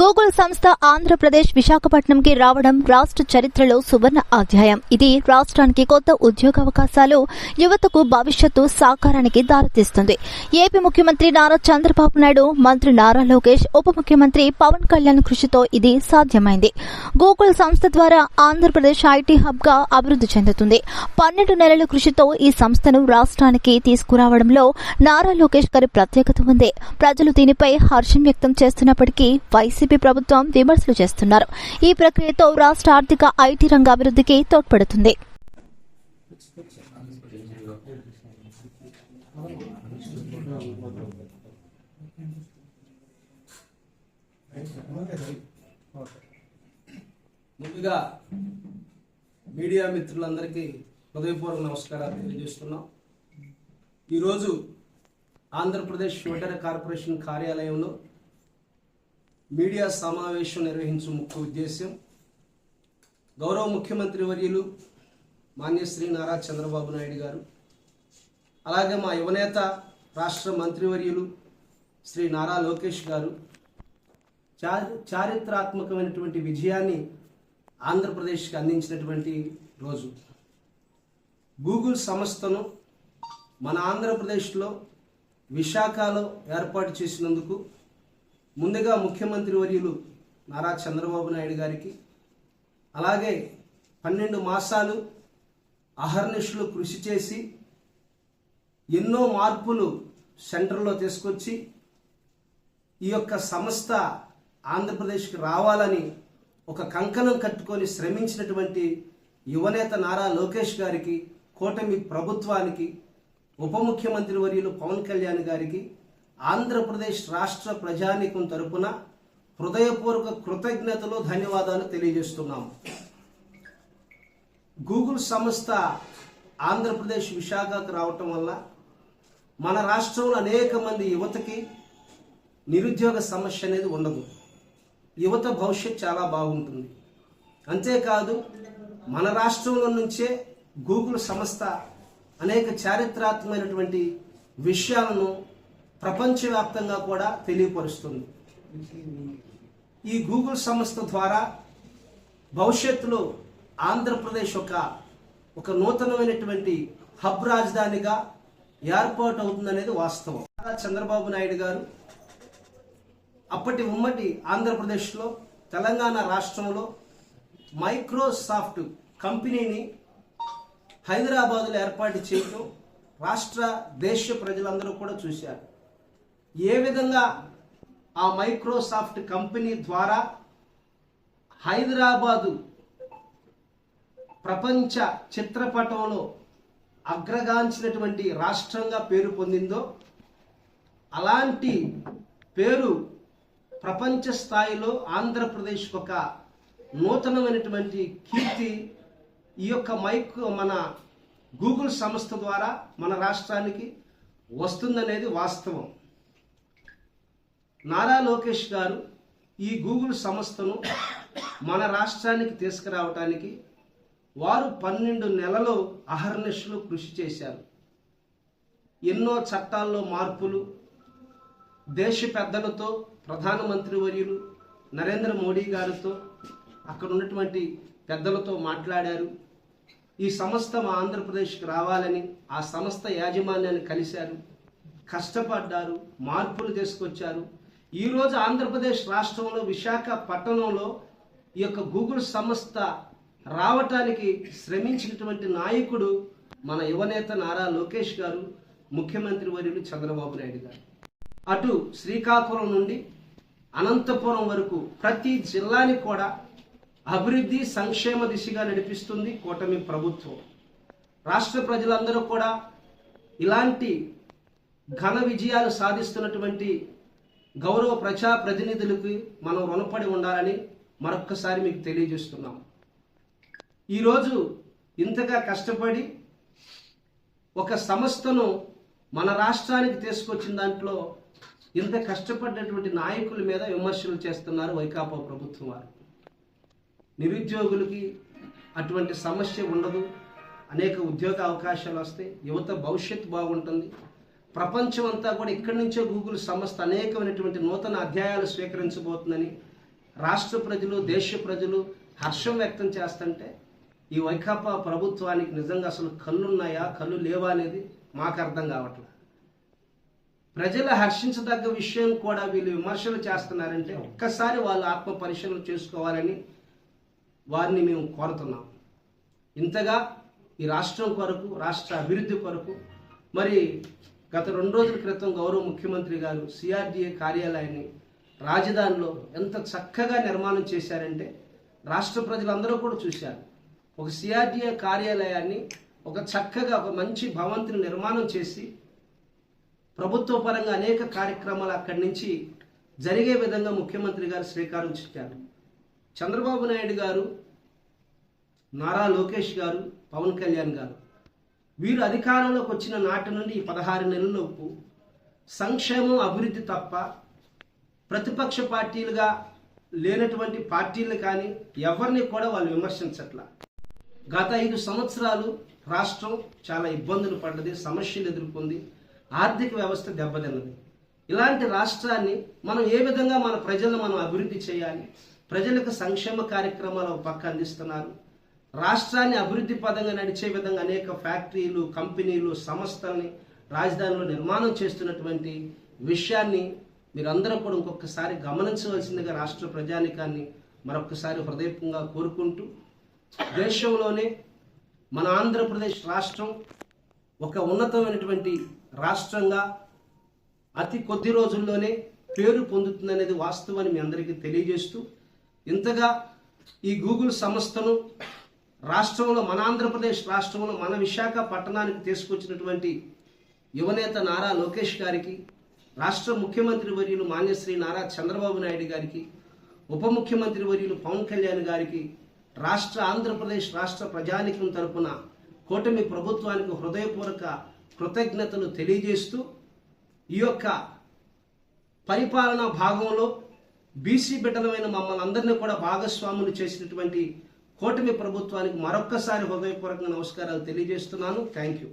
Google సంస్థ ఆంధ్రప్రదేశ్ విశాఖపట్నంకి రావడం రాష్ట్ర చరిత్రలో సువర్ణ అధ్యాయం. ఇది రాష్ట్రానికి కొత్త ఉద్యోగావకాశాలు యువతకు భవిష్యత్తు సాకారానికి దారితీస్తుంది. ఏపీ ముఖ్యమంత్రి నారా చంద్రబాబు నాయుడు మంత్రి నారా లోకేష్ ఉప ముఖ్యమంత్రి పవన్ కళ్యాణ్ కృషితో ఇది సాధ్యమైంది. గూగుల్ సంస్థ ద్వారా ఆంధ్రప్రదేశ్ ఐటీ హబ్గా అభివృద్ధి చెందుతుంది. పన్నెండు నెలల కృషితో ఈ సంస్థను రాష్ట్రానికి తీసుకురావడంలో నారా లోకేష్ గారి ప్రత్యేకత ఉంది. ప్రజలు దీనిపై హర్షం వ్యక్తం చేస్తున్నప్పటికీ వైసీపీ ప్రభుత్వం విమర్శలు చేస్తున్నారు. ఈ ప్రక్రియతో రాష్ట్ర ఆర్థిక ఐటీ రంగ అభివృద్ధికి తోడ్పడుతుంది. ముందుగా మీడియా మిత్రులందరికీ హృదయపూర్వక నమస్కారాలు తెలియజేస్తున్నాం. ఈరోజు ఆంధ్రప్రదేశ్ ఓటర్ కార్పొరేషన్ కార్యాలయంలో మీడియా సమావేశం నిర్వహించే ముఖ్య ఉద్దేశం గౌరవ ముఖ్యమంత్రి వర్యులు మాన్యశ్రీ నారా చంద్రబాబు నాయుడు గారు అలాగే మా యువనేత రాష్ట్ర మంత్రివర్యులు శ్రీ నారా లోకేష్ గారు. చారిత్రాత్మకమైనటువంటి విజయాన్ని ఆంధ్రప్రదేశ్కి అందించినటువంటి రోజు. గూగుల్ సంస్థను మన ఆంధ్రప్రదేశ్లో విశాఖలో ఏర్పాటు చేసినందుకు ముందుగా ముఖ్యమంత్రి వర్యులు నారా చంద్రబాబు నాయుడు గారికి అలాగే పన్నెండు మాసాలు అహర్నిశలు కృషి చేసి ఎన్నో మార్పులు సెంటర్లో తీసుకొచ్చి ఈ యొక్క సంస్థ ఆంధ్రప్రదేశ్కి రావాలని ఒక కంకణం కట్టుకొని శ్రమించినటువంటి యువనేత నారా లోకేష్ గారికి కూటమి ప్రభుత్వానికి ఉప ముఖ్యమంత్రి వర్యులు పవన్ కళ్యాణ్ గారికి ఆంధ్రప్రదేశ్ రాష్ట్ర ప్రజానీకం తరపున హృదయపూర్వక కృతజ్ఞతలు ధన్యవాదాలు తెలియజేస్తున్నాము. గూగుల్ సంస్థ ఆంధ్రప్రదేశ్ విశాఖకు రావటం వల్ల మన రాష్ట్రంలో అనేక మంది యువతకి నిరుద్యోగ సమస్య అనేది ఉండదు. యువత భవిష్యత్ చాలా బాగుంటుంది. అంతేకాదు మన రాష్ట్రంలో నుంచే గూగుల్ సంస్థ అనేక చారిత్రాత్మకమైనటువంటి విషయాలను ప్రపంచవ్యాప్తంగా కూడా తెలియపరుస్తుంది. ఈ గూగుల్ సంస్థ ద్వారా భవిష్యత్తులో ఆంధ్రప్రదేశ్ ఒక ఒక నూతనమైనటువంటి హబ్ రాజధానిగా ఏర్పాటు అవుతుందనేది వాస్తవం. చంద్రబాబు నాయుడు గారు అప్పటి ఉమ్మడి ఆంధ్రప్రదేశ్లో తెలంగాణ రాష్ట్రంలో మైక్రోసాఫ్ట్ కంపెనీని హైదరాబాదులో ఏర్పాటు చేయటం రాష్ట్ర దేశ ప్రజలందరూ కూడా చూశారు. ఏ విధంగా ఆ మైక్రోసాఫ్ట్ కంపెనీ ద్వారా హైదరాబాదు ప్రపంచ చిత్రపటంలో అగ్రగాంచినటువంటి రాష్ట్రంగా పేరు పొందిందో అలాంటి పేరు ప్రపంచ స్థాయిలో ఆంధ్రప్రదేశ్ ఒక నూతనమైనటువంటి కీర్తి ఈ యొక్క మైక్ మన గూగుల్ సంస్థ ద్వారా మన రాష్ట్రానికి వస్తుందనేది వాస్తవం. నారా లోకేష్ గారు ఈ గూగుల్ సంస్థను మన రాష్ట్రానికి తీసుకురావటానికి వారు పన్నెండు నెలలు అహర్నిశలు కృషి చేశారు. ఎన్నో చట్టాల్లో మార్పులు దేశ పెద్దలతో ప్రధానమంత్రి వర్యులు నరేంద్ర మోడీ గారితో అక్కడ ఉన్నటువంటి పెద్దలతో మాట్లాడారు. ఈ సంస్థ మా ఆంధ్రప్రదేశ్కి రావాలని ఆ సంస్థ యాజమాన్యాన్ని కలిశారు. కష్టపడ్డారు మార్పులు తీసుకొచ్చారు. ఈరోజు ఆంధ్రప్రదేశ్ రాష్ట్రంలో విశాఖ పట్టణంలో ఈ యొక్క గూగుల్ సంస్థ రావటానికి శ్రమించినటువంటి నాయకుడు మన యువనేత నారా లోకేష్ గారు ముఖ్యమంత్రి వర్యులు చంద్రబాబు నాయుడు గారు. అటు శ్రీకాకుళం నుండి అనంతపురం వరకు ప్రతి జిల్లాని కూడా అభివృద్ధి సంక్షేమ దిశగా నడిపిస్తుంది కూటమి ప్రభుత్వం. రాష్ట్ర ప్రజలందరూ కూడా ఇలాంటి ఘన విజయాలు సాధిస్తున్నటువంటి గౌరవ ప్రజా ప్రతినిధులకు మనం రుణపడి ఉండాలని మరొక్కసారి మీకు తెలియజేస్తున్నాం. ఈరోజు ఇంతగా కష్టపడి ఒక సంస్థను మన రాష్ట్రానికి తీసుకొచ్చిన దాంట్లో ఇంత కష్టపడినటువంటి నాయకుల మీద విమర్శలు చేస్తున్నారు వైకాపా ప్రభుత్వం వారు. నిరుద్యోగులకి అటువంటి సమస్య ఉండదు. అనేక ఉద్యోగ అవకాశాలు వస్తాయి. యువత భవిష్యత్తు బాగుంటుంది. ప్రపంచం అంతా కూడా ఇక్కడి నుంచే గూగుల్ సంస్థ అనేకమైనటువంటి నూతన అధ్యాయాలు స్వీకరించబోతుందని రాష్ట్ర ప్రజలు దేశ ప్రజలు హర్షం వ్యక్తం చేస్తుంటే ఈ వైకాపా ప్రభుత్వానికి నిజంగా అసలు కళ్ళున్నాయా కళ్ళు లేవా అనేది మాకు అర్థం కావట్లేదు. ప్రజలు హర్షించదగ్గ విషయం కూడా వీళ్ళు విమర్శలు చేస్తున్నారంటే ఒక్కసారి వాళ్ళు ఆత్మ పరిశీలన చేసుకోవాలని వారిని మేము కోరుతున్నాం. ఇంతగా ఈ రాష్ట్రం కొరకు రాష్ట్ర అభివృద్ధి కొరకు మరి గత రెండు రోజుల క్రితం గౌరవ ముఖ్యమంత్రి గారు సిఆర్డీఏ కార్యాలయాన్ని రాజధానిలో ఎంత చక్కగా నిర్మాణం చేశారంటే రాష్ట్ర ప్రజలందరూ కూడా చూశారు. ఒక సిఆర్డీఏ కార్యాలయాన్ని ఒక చక్కగా ఒక మంచి భవంతిని నిర్మాణం చేసి ప్రభుత్వ పరంగా అనేక కార్యక్రమాలు అక్కడి నుంచి జరిగే విధంగా ముఖ్యమంత్రి గారు శ్రీకారం చుట్టారు. చంద్రబాబు నాయుడు గారు నారా లోకేష్ గారు పవన్ కళ్యాణ్ గారు. వీరు అధికారంలోకి వచ్చిన నాటి నుండి ఈ పదహారు నెలలలోపు సంక్షేమం అభివృద్ధి తప్ప ప్రతిపక్ష పార్టీలుగా లేనటువంటి పార్టీలు కానీ ఎవరిని కూడా వాళ్ళు విమర్శించట్లా. గత ఐదు సంవత్సరాలు రాష్ట్రం చాలా ఇబ్బందులు పడ్డది సమస్యలు ఎదుర్కొంది ఆర్థిక వ్యవస్థ దెబ్బతిన్నది. ఇలాంటి రాష్ట్రాన్ని మనం ఏ విధంగా మన ప్రజలను మనం అభివృద్ధి చేయాలి? ప్రజలకు సంక్షేమ కార్యక్రమాలు ఒక పక్క అందిస్తున్నారు. రాష్ట్రాన్ని అభివృద్ధి పదంగా నడిచే విధంగా అనేక ఫ్యాక్టరీలు కంపెనీలు సంస్థల్ని రాజధానిలో నిర్మాణం చేస్తున్నటువంటి విషయాన్ని మీరందరూ కూడా ఇంకొకసారి గమనించవలసిందిగా రాష్ట్ర ప్రజానికాన్ని మరొకసారి హృదయపూర్వకంగా కోరుకుంటూ దేశంలోనే మన ఆంధ్రప్రదేశ్ రాష్ట్రం ఒక ఉన్నతమైనటువంటి రాష్ట్రంగా అతి కొద్ది రోజుల్లోనే పేరు పొందుతుందనేది వాస్తవాన్ని మీ అందరికీ తెలియజేస్తూ ఇంతగా ఈ గూగుల్ సంస్థను రాష్ట్రంలో మన ఆంధ్రప్రదేశ్ రాష్ట్రంలో మన విశాఖ పట్టణానికి తీసుకొచ్చినటువంటి యువనేత నారా లోకేష్ గారికి రాష్ట్ర ముఖ్యమంత్రి వర్యులు మాన్యశ్రీ నారా చంద్రబాబు నాయుడు గారికి ఉప ముఖ్యమంత్రి వర్యులు పవన్ కళ్యాణ్ గారికి రాష్ట్ర ఆంధ్రప్రదేశ్ రాష్ట్ర ప్రజానికం తరపున కూటమి ప్రభుత్వానికి హృదయపూర్వక కృతజ్ఞతలు తెలియజేస్తూ ఈ యొక్క పరిపాలనా భాగంలో బీసీ బిడ్డలమైన మమ్మల్ని అందరినీ కూడా భాగస్వాములు చేసినటువంటి కూటమి ప్రభుత్వానికి మరొక్కసారి హృదయపూర్వక నమస్కారాలు తెలియజేస్తున్నాను. Thank you